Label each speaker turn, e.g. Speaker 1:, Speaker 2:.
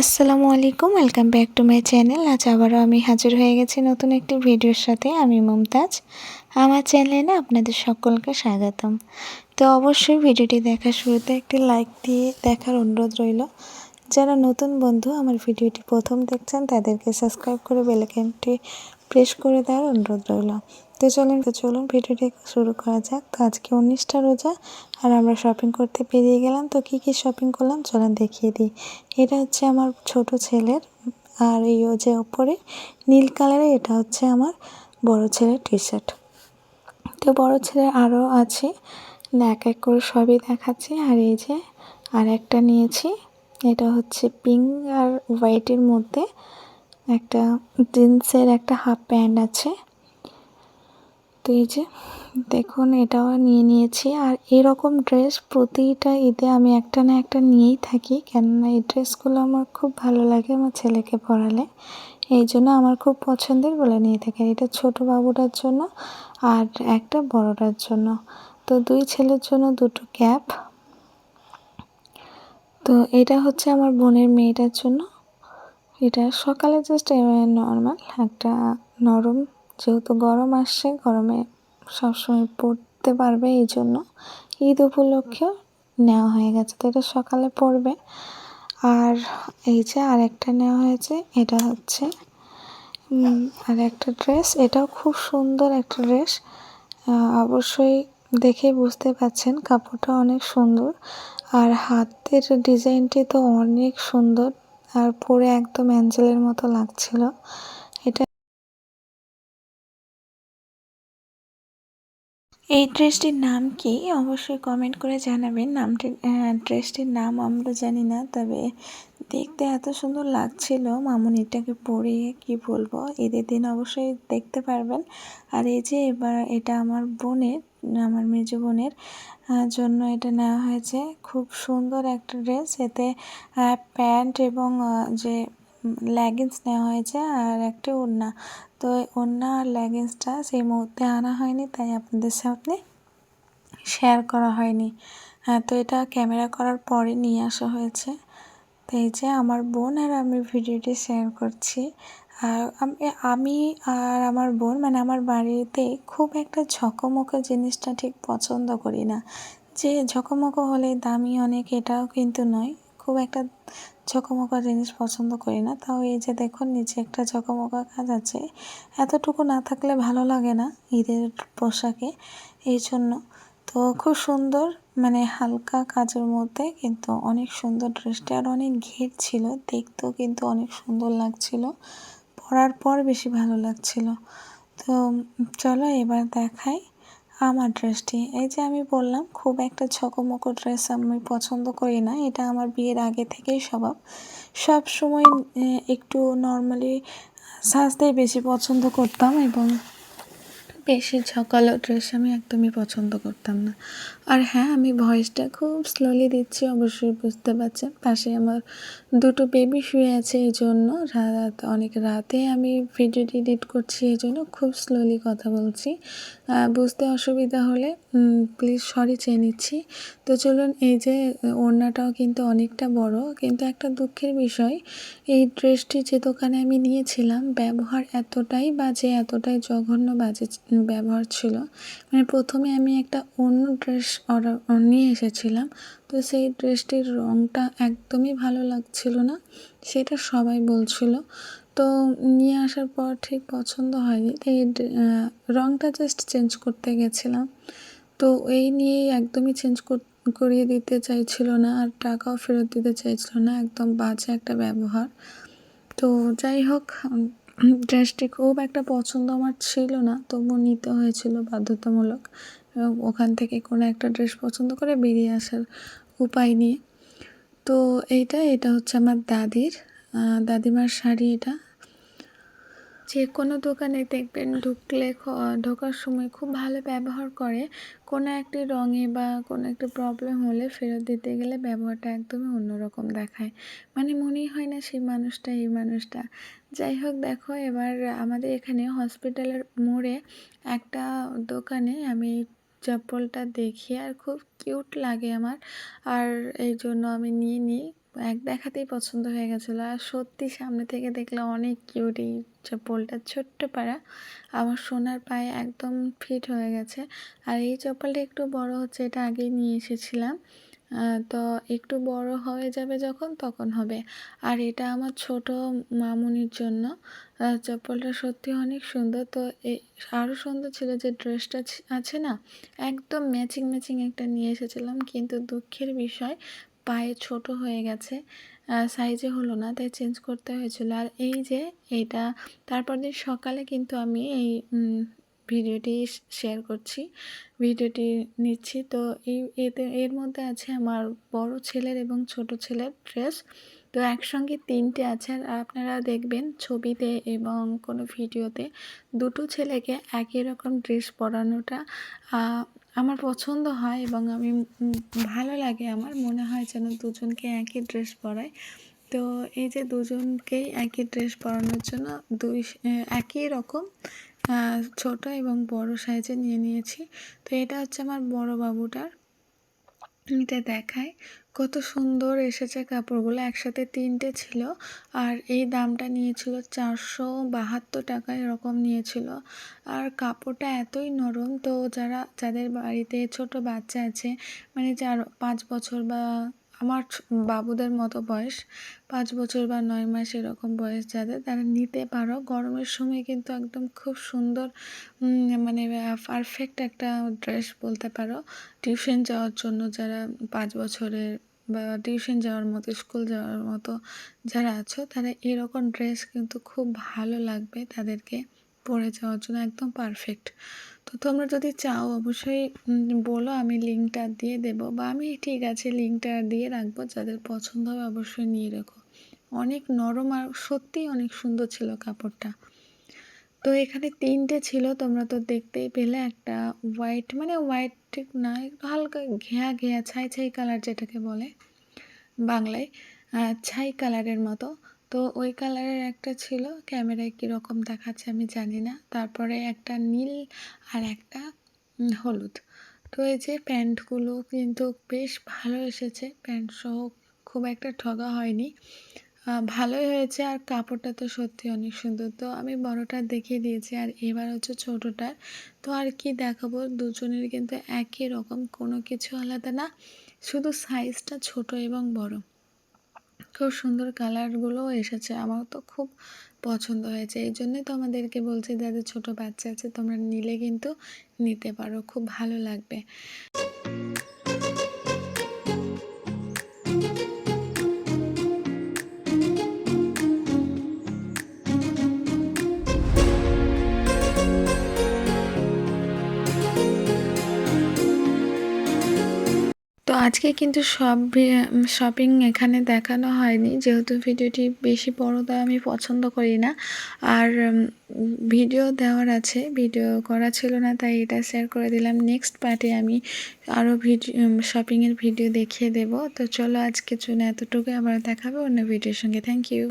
Speaker 1: আসসালামু আলাইকুম, welcome back to my channel. আজ আবারও আমি হাজির হয়ে গেছি নতুন একটি ভিডিওর সাথে। আমি মুমতাজ। আমার চ্যানেলে আপনাদের সকলকে স্বাগতম। তো অবশ্যই ভিডিওটি দেখার শুরুতে একটি লাইক দিয়ে দেখার অনুরোধ রইল। যারা নতুন বন্ধু, আমার ভিডিওটি প্রথম দেখছেন, তাদেরকে সাবস্ক্রাইব করে বেলাইকনটি প্রেস করে দেওয়ার অনুরোধ রইল। তো চলুন তো চলুন ভিডিওটি শুরু করা যাক। তো আজকে উনিশটা রোজা আর আমরা শপিং করতে পেরিয়ে গেলাম। তো কি কি শপিং করলাম? চলুন দেখিয়ে দিই। এটা হচ্ছে আমার ছোট ছেলের আর এই যে ওপরে নীল কালারের, এটা হচ্ছে আমার বড় ছেলের টি শার্ট তো বড় ছেলের আরও আছে। এক এক করে সবই দেখাচ্ছি। আর এই যে আর একটা নিয়েছি। এটা হচ্ছে পিঙ্ক আর হোয়াইটের মধ্যে একটা জিন্সের একটা হাফ প্যান্ট আছে। তো এই যে, দেখুন এটাও নিয়ে নিয়েছি। আর এরকম ড্রেস প্রতিটা ঈদে আমি একটা না একটা নিয়েই থাকি। কেননা এই ড্রেসগুলো আমার খুব ভালো লাগে আমার ছেলেকে পরালে। এই জন্য আমার খুব পছন্দের বলে নিয়ে থাকি। এটা ছোট বাবুটার জন্য আর একটা বড়টার জন্য। তো দুই ছেলের জন্য দুটো ক্যাপ। তো এটা হচ্ছে আমার বোনের মেয়েটার জন্য। এটা সকালে জাস্ট নর্মাল একটা নরম যেহেতু গরম আসছে, গরমে সবসময় পড়তে পারবে এই জন্য। ঈদ উপলক্ষে নেওয়া হয়ে গেছে, তো এটা সকালে পড়বে। আর এই যে আরেকটা নেওয়া হয়েছে, এটা হচ্ছে আর একটা ড্রেস। এটাও খুব সুন্দর একটা ড্রেস। অবশ্যই দেখে বুঝতে পাচ্ছেন, কাপড়টা অনেক সুন্দর। আর হাতের ডিজাইনটি তো অনেক সুন্দর, আর পরে একদম অ্যাঞ্জেলের মতো লাগছিল। এই ড্রেসটির নাম কি? অবশ্যই কমেন্ট করে জানাবেন। নামটি ড্রেসটির নাম আমরা জানি না, তবে দেখতে এত সুন্দর লাগছিল। মামুনিটাকে পরে কি বলব? ঈদের দিন অবশ্যই দেখতে পারবেন। আর এই যে এবার এটা আমার বোনের, আমার মেজ বোনের জন্য এটা নেওয়া হয়েছে। খুব সুন্দর একটা ড্রেস। এতে প্যান্ট এবং যে লেগিংস নেওয়া হয়েছে আর একটা ওড়না। তো ওড়না আর লেগিংসটা সেই মুহূর্তে আনা হয়নি, তাই আপনাদের সামনে শেয়ার করা হয়নি। হ্যাঁ তো এটা ক্যামেরা করার পরে নিয়ে আসা হয়েছে। তো এই যে আমার বোন আর আমি ভিডিওটি শেয়ার করছি। আর আমি আর আমার বোন মানে আমার বাড়িতে খুব একটা ঝকমকো জিনিসটা ঠিক পছন্দ করি না। যে ঝকমকো হলে দামি অনেক এটাও কিন্তু নয়। খুব একটা ঝকমকা জিনিস পছন্দ করি না। তাও এই যে দেখুন, নিচে একটা ঝকমকা কাজ আছে। এতটুকু না থাকলে ভালো লাগে না ঈদের পোশাকে। এই জন্য তো খুব সুন্দর মানে হালকা কাজের মধ্যে কিন্তু অনেক সুন্দর ড্রেসটা। আর অনেক ঘের ছিল, দেখতেও কিন্তু অনেক সুন্দর লাগছিল। পরার পর বেশি ভালো লাগছিল। তো চলো এবার দেখাই আমার ড্রেসটি এই যে আমি বললাম, খুব একটা ঝকমকো ড্রেস আমি পছন্দ করি না, এটা আমার বিয়ের আগে থেকেই স্বভাব। সব সময় একটু নর্মালি সাজতেই বেশি পছন্দ করতাম এবং বেশি ঝকালো ড্রেস আমি একদমই পছন্দ করতাম না। আর হ্যাঁ আমি ভয়েসটা খুব স্লোলি দিচ্ছি, অবশ্যই বুঝতে পারছেন। পাশে আমার দুটো বেবি শুয়ে আছে এই জন্য রাত, অনেক রাতে আমি ভিডিও এডিট করছি এই জন্য খুব স্লোলি কথা বলছি। বুঝতে অসুবিধা হলে প্লিজ সরি চেয়ে নিচ্ছি। তো চলুন, এই যে, ওড়নাটাও কিন্তু অনেকটা বড়। কিন্তু একটা দুঃখের বিষয়, এই ড্রেসটি যে দোকানে আমি নিয়েছিলাম, ব্যবহার এতটাই বাজে, এতটাই জঘন্য বাজে ব্যবহার ছিল। মানে প্রথমে আমি একটা অন্য ড্রেস অর্ডার নিয়ে এসেছিলাম। তো সেই ড্রেসটির রঙটা একদমই ভালো লাগছিল না, সেটা সবাই বলছিল। তো নিয়ে আসার পর ঠিক পছন্দ হয়নি। এই রঙটা জাস্ট চেঞ্জ করতে গেছিলাম। তো এই নিয়েই একদমই চেঞ্জ করিয়ে দিতে চাইছিল না আর টাকাও ফেরত দিতে চাইছিল না। একদম বাজে একটা ব্যবহার। তো যাই হোক ড্রেসটি খুব একটা পছন্দ আমার ছিল না তবু নিতে হয়েছিল বাধ্যতামূলক। এবং ওখান থেকে কোনো একটা ড্রেস পছন্দ করে বেরিয়ে আসার উপায় নিয়ে। তো এইটা, এটা হচ্ছে আমার দাদির দাদিমার শাড়ি এটা। যে কোনো দোকানে দেখবেন ঢুকলে ঢোকার সময় খুব ভালো ব্যবহার করে। কোনো একটি রঙে বা কোনো একটি প্রবলেম হলে ফেরত দিতে গেলে ব্যবহারটা একদমই অন্যরকম দেখায়। মানে মনেই হয় না সেই মানুষটা, এই মানুষটা। যাই হোক, দেখো, এবার আমাদের এখানে হসপিটালের মোড়ে একটা দোকানে আমি চপ্পলটা দেখি আর খুব কিউট লাগে আমার। আর এই জন্য আমি নিয়ে নিই। এক দেখাতেই পছন্দ হয়ে গেছিল। আর সত্যি সামনে থেকে দেখলে অনেক কিউট এই চপ্পলটা ছোট্ট পাড়া, আমার সোনার পায়ে একদম ফিট হয়ে গেছে। আর এই চপ্পলটা একটু বড় হচ্ছে, এটা আগেই নিয়ে এসেছিলাম। তো একটু বড় হয়ে যাবে যখন, তখন হবে। আর এটা আমার ছোট মামুনির জন্য। চপ্পলটা সত্যি অনেক সুন্দর। তো এই আরও সুন্দর ছিল যে ড্রেসটা আছে না? একদম ম্যাচিং ম্যাচিং একটা নিয়ে এসেছিলাম। কিন্তু দুঃখের বিষয় পায়ে ছোট হয়ে গেছে সাইজে হলো না, তাই চেঞ্জ করতে হয়েছিল। আর এই যে এইটা তারপর দিন সকালে কিন্তু আমি এই ভিডিওটি শেয়ার করছি, ভিডিওটি নিচ্ছি। তো এই, এতে, এর মধ্যে আছে আমার বড় ছেলের এবং ছোট ছেলের ড্রেস তো একসঙ্গে তিনটে আছে, আর আপনারা দেখবেন ছবিতে এবং কোনো ভিডিওতে দুটো ছেলেকে একই রকম ড্রেস পরানোটা আমার পছন্দ হয় এবং আমি ভালো লাগে। আমার মনে হয় যেন দুজনকে একই ড্রেস পরাই তো এই যে দুজনকেই একই ড্রেস পরানোর জন্য দুই একই রকম ছোট এবং বড় সাইজে নিয়ে নিয়েছি। তো এটা হচ্ছে আমার বড় বাবুটার এটা দেখায় কত সুন্দর এসেছে কাপড়গুলো, একসাথে তিনটে ছিল। আর এই দামটা নিয়েছিল চারশো বাহাত্তর টাকা এরকম নিয়েছিল। আর কাপড়টা এতই নরম, তো যারা, যাদের বাড়িতে ছোট বাচ্চা আছে মানে চার পাঁচ বছর বা আমার বাবুদের মতো বয়স, পাঁচ বছর বা নয় মাস এরকম বয়স যাদের, তারা নিতে পারো। গরমের সময় কিন্তু একদম খুব সুন্দর মানে পারফেক্ট একটা ড্রেস বলতে পারো। টিউশন যাওয়ার জন্য যারা পাঁচ বছরের বা টিউশন যাওয়ার মতো স্কুল যাওয়ার মতো যারা আছো, তারা এরকম ড্রেস কিন্তু খুব ভালো লাগবে তাদেরকে পরে যাওয়ার জন্য, একদম পারফেক্ট তোমরা যদি চাও, অবশ্যই বলো আমি লিঙ্কটা দিয়ে দেব বা আমি ঠিক আছে লিঙ্কটা দিয়ে রাখব, যাদের পছন্দ হবে অবশ্যই নিয়ে রেখো। অনেক নরম আর সত্যিই অনেক সুন্দর ছিল কাপড়টা। তো এখানে তিনটে ছিল, তোমরা তো দেখতেই পেলে, একটা হোয়াইট মানে হোয়াইট ঠিক না, একটু হালকা ঘেয়া ঘেয়া, ছাই ছাই কালার যেটাকে বলে বাংলায় ছাই কালারের মতো। তো ওই কালারের একটা ছিল। ক্যামেরায় কীরকম দেখাচ্ছে আমি জানি না। তারপরে একটা নীল আর একটা হলুদ। তো এই যে প্যান্টগুলো কিন্তু বেশ ভালো এসেছে। প্যান্ট সহ খুব একটা ঠগা হয়নি। ভালোই হয়েছে আর কাপড়টা তো সত্যি অনেক সুন্দর। তো আমি বড়টা দেখিয়ে দিয়েছি আর এবার হচ্ছে ছোটোটার। তো আর কি দেখাবো? দুজনের কিন্তু একই রকম, কোনো কিছু আলাদা না। শুধু সাইজটা ছোট এবং বড়। খুব সুন্দর কালারগুলোও এসেছে। আমার তো খুব পছন্দ হয়েছে। এই জন্যই তো আমাদেরকে বলছি যাদের ছোট বাচ্চা আছে, তোমরা নিলে কিন্তু নিতে পারো। খুব ভালো লাগবে। আজকে কিন্তু সব শপিং এখানে দেখানো হয়নি। যেহেতু ভিডিওটি বেশি বড় দেওয়া আমি পছন্দ করি না। আর ভিডিও দেওয়ার আছে ভিডিও করা ছিল না, তাই এটা শেয়ার করে দিলাম। নেক্সট পার্টে আমি আরও ভিডিও শপিংয়ের ভিডিও দেখিয়ে দেব। তো চলো আজকে জন্য এতটুকু আবার দেখাবে অন্য ভিডিওর সঙ্গে। Thank you